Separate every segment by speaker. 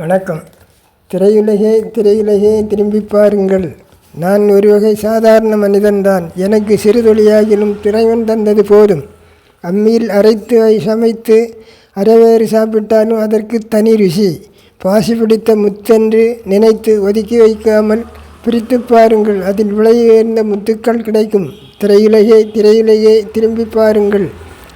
Speaker 1: வணக்கம். திரையுலகே திரையுலகே திரும்பி பாருங்கள். நான் ஒரு வகை சாதாரண மனிதன்தான். எனக்கு சிறுதொழியாகிலும் திரைவன் தந்தது போதும். அம்மியில் அரைத்து சமைத்து அரைவேறு சாப்பிட்டாலும் அதற்கு தனி ருசி. பாசி பிடித்த முத்தென்று நினைத்து ஒதுக்கி வைக்காமல் பிரித்து பாருங்கள். அதில் விலை உயர்ந்த முத்துக்கள் கிடைக்கும். திரையுலகே திரையுலகே திரும்பி பாருங்கள்.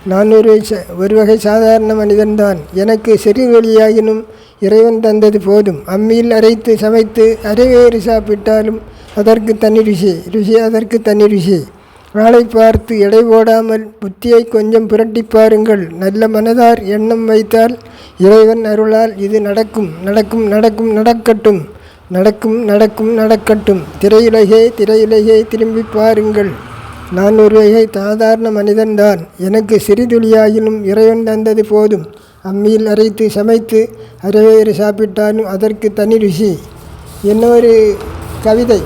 Speaker 1: நான் ஒரு ச- ஒரு வகை சாதாரண மனிதன்தான். எனக்கு சிறு வழியாகினும் இறைவன் தந்தது போதும். அம்மியில் அரைத்து சமைத்து அரைவேறு சாப்பிட்டாலும் அதற்கு தனி ருசி ருசி அதற்கு தனி ருசி ஆளை பார்த்து எடை போடாமல் புத்தியை கொஞ்சம் புரட்டி பாருங்கள். நல்ல மனதார் எண்ணம் வைத்தால் இறைவன் அருளால் இது நடக்கும் நடக்கும் நடக்கும் நடக்கட்டும். நடக்கும் நடக்கும் நடக்கட்டும். திரையுலகே திரையுலகே திரும்பி பாருங்கள். நான் ஒரு வகை சாதாரண மனிதன்தான் எனக்கு சிறிதுளியாயினும் இறைவன் தந்தது போதும். அம்மியில் அரைத்து சமைத்து அரைவேறு சாப்பிட்டாலும் அதற்கு தனி ருசி. இன்னொரு கவிதை.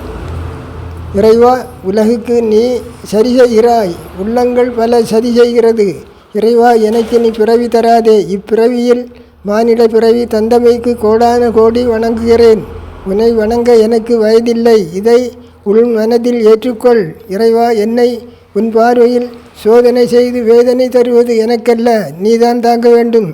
Speaker 1: இறைவா உலகுக்கு நீ சரி செய்கிறாய் உள்ளங்கள் பல சதி செய்கிறது. இறைவா எனக்கு நீ பிறவி தராதே. இப்பிறவியில் மானிட பிறவி தந்தமைக்கு கோடான கோடி வணங்குகிறேன். உன்னை வணங்க எனக்கு வயதில்லை. இதை உள் மனதில் ஏற்றுக்கொள். இறைவா என்னை உன் பார்வையில் சோதனை செய்து வேதனை தருவது எனக்கல்ல. நீதான் தாங்க வேண்டும்.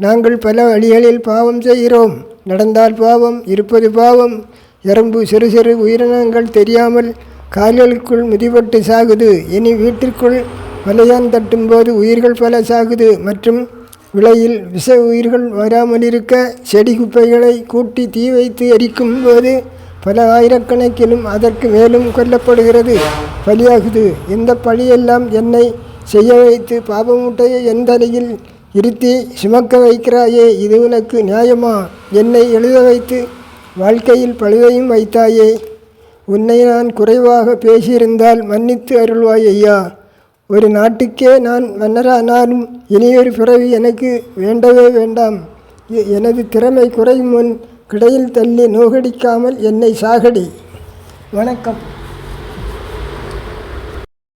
Speaker 1: நாங்கள் பல வழிகளில் பாவம் செய்கிறோம். நடந்தால் பாவம் இருப்பது பாவம். எறும்பு சிறு சிறு உயிரினங்கள் தெரியாமல் கால்களுக்குள் மிதிபட்டு சாகுது. இனி வீட்டிற்குள் வலையான் தட்டும்போது உயிர்கள் பல சாகுது. மற்றும் விலையில் விஷ உயிர்கள் வராமல் இருக்க செடி குப்பைகளை கூட்டி தீ வைத்து எரிக்கும் போது பல ஆயிரக்கணக்கிலும் அதற்கு மேலும் கொல்லப்படுகிறது. பலியாகுது. இந்த பழியெல்லாம் என்னை செய்ய வைத்து பாபமூட்டையை என் தலையில் இருத்தி சுமக்க வைக்கிறாயே இது உனக்கு நியாயமா? என்னை எழுத வைத்து வாழ்க்கையில் பழுதையும் வைத்தாயே. உன்னை நான் குறைவாக பேசியிருந்தால் மன்னித்து அருள்வாய் ஐயா ஒரு நாட்டுக்கே நான் மன்னரானாலும் இனியொரு பிறவி எனக்கு வேண்டவே வேண்டாம். எனது திறமை குறையும் முன் கிடையில் தள்ளி நோகடிக்காமல் என்னை சாகடி. வணக்கம்.